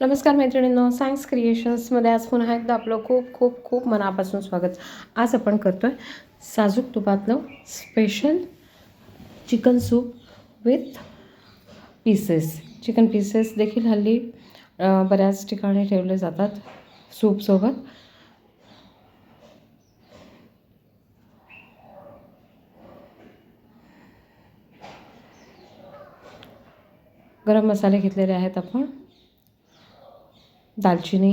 नमस्कार मैत्रिणींनो सायन्स क्रिएशन्समध्ये आज पुन्हा एकदा आपलं खूप खूप खूप मनापासून स्वागत. आज आपण करतो आहे साजूक तुपातलं special chicken soup with pieces chicken pieces देखील हल्ली बऱ्याच ठिकाणी ठेवले जातात सूपसोबत गरम मसाले घेतलेले आहेत आपण. दालचिनी.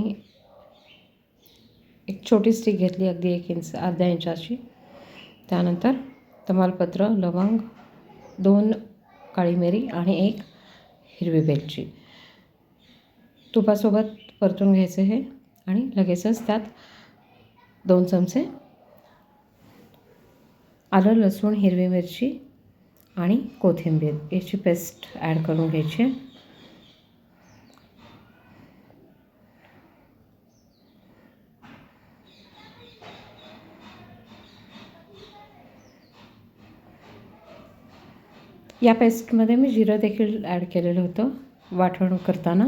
एक छोटी स्टिक घेतली अगदी एक इंच अर्ध्या इंचाची. त्यानंतर तमालपत्र लवंग दोन काळी मिरी आणि एक हिरवी वेलची. तुपासोबत परतून घ्यायचे हे आणि लगेचच त्यात दोन चमचे आलं लसूण हिरवी मिरची आणि कोथिंबीर. याची पेस्ट ॲड करून घ्यायची या पेस्टमध्ये मी जिरं देखील ॲड केलेलं होतं वाटण करताना.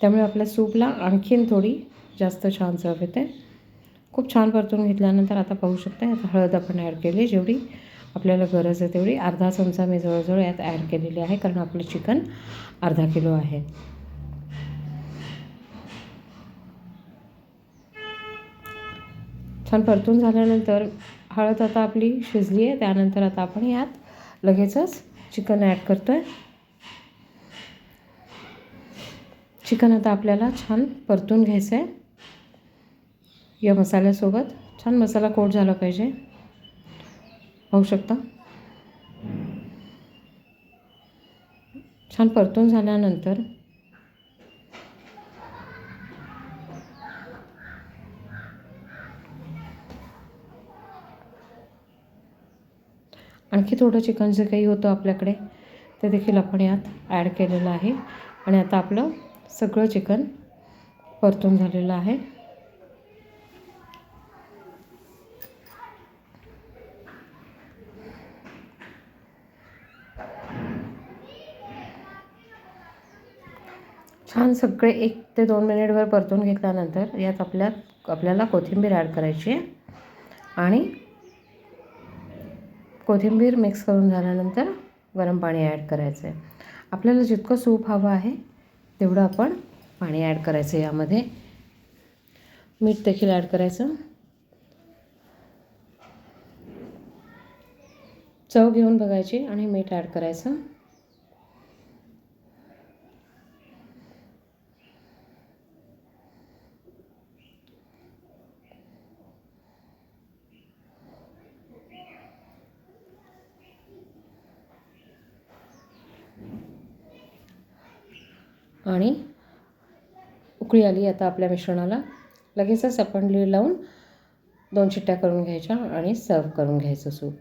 त्यामुळे आपल्या सूपला आणखीन थोडी जास्त छान चव येते. खूप छान परतून घेतल्यानंतर आता पाहू शकता आता हळद आपण ॲड केली जेवढी आपल्याला गरज आहे तेवढी. अर्धा चमचा मी जवळजवळ यात ॲड केलेली आहे कारण आपलं चिकन अर्धा किलो आहे. छान परतून झाल्यानंतर हळद आता आपली शिजली आहे त्यानंतर आता आपण यात लगेचच चिकन ॲड करतो आहे चिकन आता आपल्याला छान परतून घ्यायचं आहे या मसाल्यासोबत छान मसाला कोट झाला पाहिजे. पाहू शकता. छान परतून झाल्यानंतर आणखी थोडं चिकन जे काही होतं आपल्याकडे ते देखील आपण यात ॲड केलेलं आहे. आणि आता आपलं सगळं चिकन परतून झालेलं आहे. छान सगळे एक ते दोन मिनिटभर परतून घेतल्यानंतर यात आपल्या आपल्याला कोथिंबीर ॲड करायची आहे. आणि कोथिंबीर मिक्स करून झाल्यानंतर गरम पाणी ॲड करायचं आहे. आपल्याला जितकं सूप हवं आहे तेवढं आपण पाणी ॲड करायचं यामध्ये. मीठ देखील ॲड करायचं. चव घेऊन बघायची आणि मीठ ॲड करायचं. आणि उकळी आली आता आपल्या मिश्रणाला. लगेचच आपण लीड लावून दोन शिट्ट्या करून घ्यायच्या आणि सर्व करून घ्यायचं सूप.